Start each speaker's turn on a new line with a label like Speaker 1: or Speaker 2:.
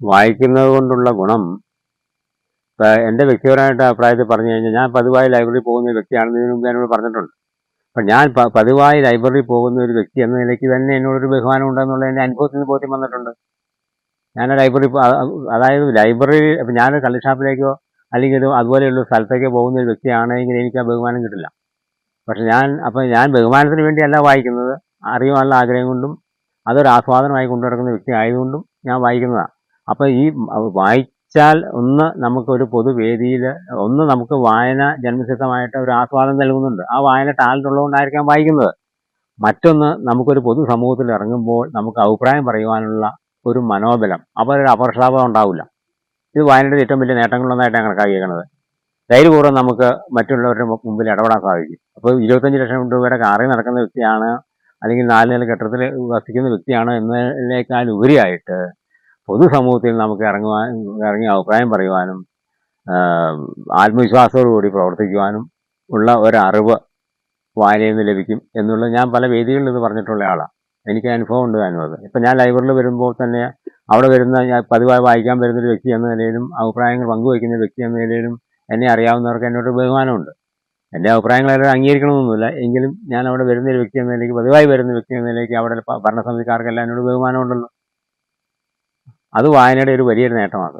Speaker 1: വായിക്കുന്നത് കൊണ്ടുള്ള ഗുണം. എന്റെ വ്യക്തിപരമായിട്ട് അഭിപ്രായത്തിൽ പറഞ്ഞു കഴിഞ്ഞാൽ ഞാൻ പതിവായി ലൈബ്രറി പോകുന്ന വ്യക്തിയാണെന്ന് ഇതിനു മുമ്പ് എന്നോട് പറഞ്ഞിട്ടുണ്ട്. അപ്പം ഞാൻ പതിവായി ലൈബ്രറി പോകുന്ന ഒരു വ്യക്തി എന്ന നിലയ്ക്ക് തന്നെ എന്നോടൊരു ബഹുമാനം ഉണ്ടെന്നുള്ള എന്റെ അനുഭവത്തിൽ നിന്ന് ബോധ്യം വന്നിട്ടുണ്ട്. ഞാൻ ലൈബ്രറി അതായത് ലൈബ്രറി ഇപ്പം ഞാൻ കള്ളിഷാപ്പിലേക്കോ അല്ലെങ്കിൽ ഒരു അതുപോലെയുള്ള സ്ഥലത്തേക്കോ പോകുന്ന ഒരു വ്യക്തിയാണെങ്കിൽ എനിക്ക് ആ ബഹുമാനം കിട്ടില്ല. പക്ഷെ ഞാൻ അപ്പം ഞാൻ ബഹുമാനത്തിന് വേണ്ടിയല്ല വായിക്കുന്നത്. അറിയാനുള്ള ആഗ്രഹം കൊണ്ടും അതൊരു ആസ്വാദനമായി കൊണ്ടു നടക്കുന്ന വ്യക്തി ആയതുകൊണ്ടും ഞാൻ വായിക്കുന്നതാണ് അപ്പം ഈ വായിച്ചാൽ ഒന്ന് നമുക്കൊരു പൊതുവേദിയിൽ ഒന്ന് നമുക്ക് വായന ജന്മസിദ്ധമായിട്ട് ഒരു ആസ്വാദനം നൽകുന്നുണ്ട്. ആ വായന ടാലന്റ് ഉള്ളതുകൊണ്ടായിരിക്കാം വായിക്കുന്നത്. മറ്റൊന്ന് നമുക്കൊരു പൊതു സമൂഹത്തിൽ ഇറങ്ങുമ്പോൾ നമുക്ക് അഭിപ്രായം പറയുവാനുള്ള ഒരു മനോബലം അപ്പോൾ ഒരു അപർഷാപം ഉണ്ടാവില്ല. ഇത് വായനയുടെ ഏറ്റവും വലിയ നേട്ടങ്ങളൊന്നായിട്ടാണ് കണക്കാക്കിയേക്കുന്നത് ധൈര്യപൂർവം നമുക്ക് മറ്റുള്ളവരുടെ മുമ്പിൽ ഇടപെടാൻ സാധിക്കും. അപ്പോൾ ഇരുപത്തഞ്ച് ലക്ഷം രൂപയുടെ കാറിൽ നടക്കുന്ന വ്യക്തിയാണ് അല്ലെങ്കിൽ നാല് നില കെട്ടിടത്തിൽ വസിക്കുന്ന വ്യക്തിയാണ് എന്നതിനേക്കാൾ ഉപരിയായിട്ട് പൊതുസമൂഹത്തിൽ നമുക്ക് ഇറങ്ങുവാൻ ഇറങ്ങി അഭിപ്രായം പറയുവാനും ആത്മവിശ്വാസത്തോടുകൂടി പ്രവർത്തിക്കുവാനും ഉള്ള ഒരറിവ് വായനയിൽ നിന്ന് ലഭിക്കും എന്നുള്ളത് ഞാൻ പല വേദികളിൽ ഇത് പറഞ്ഞിട്ടുള്ള ആളാണ് എനിക്ക് അനുഭവം ഉണ്ട് അനുഭവം ഇപ്പം ഞാൻ ലൈബ്രറിയിൽ വരുമ്പോൾ തന്നെ അവിടെ വരുന്ന ഞാൻ പതിവായി വായിക്കാൻ വരുന്നൊരു വ്യക്തി എന്ന നിലയിലും അഭിപ്രായങ്ങൾ പങ്കുവയ്ക്കുന്ന വ്യക്തി എന്ന നിലയിലും എന്നെ അറിയാവുന്നവർക്ക് എന്നോട് ബഹുമാനമുണ്ട്. എന്റെ അഭിപ്രായങ്ങൾ എല്ലാവരും അംഗീകരിക്കണമെന്നൊന്നുമില്ല. എങ്കിലും ഞാൻ അവിടെ വരുന്ന ഒരു വ്യക്തി എന്ന നിലയ്ക്ക് പതിവായി വരുന്ന വ്യക്തി എന്ന നിലയ്ക്ക് അവിടെ ഭരണസമിതിക്കാർക്കെല്ലാം എന്നോട് ബഹുമാനമുണ്ടല്ലോ. അത് വായനയുടെ ഒരു വലിയൊരു നേട്ടമാണ്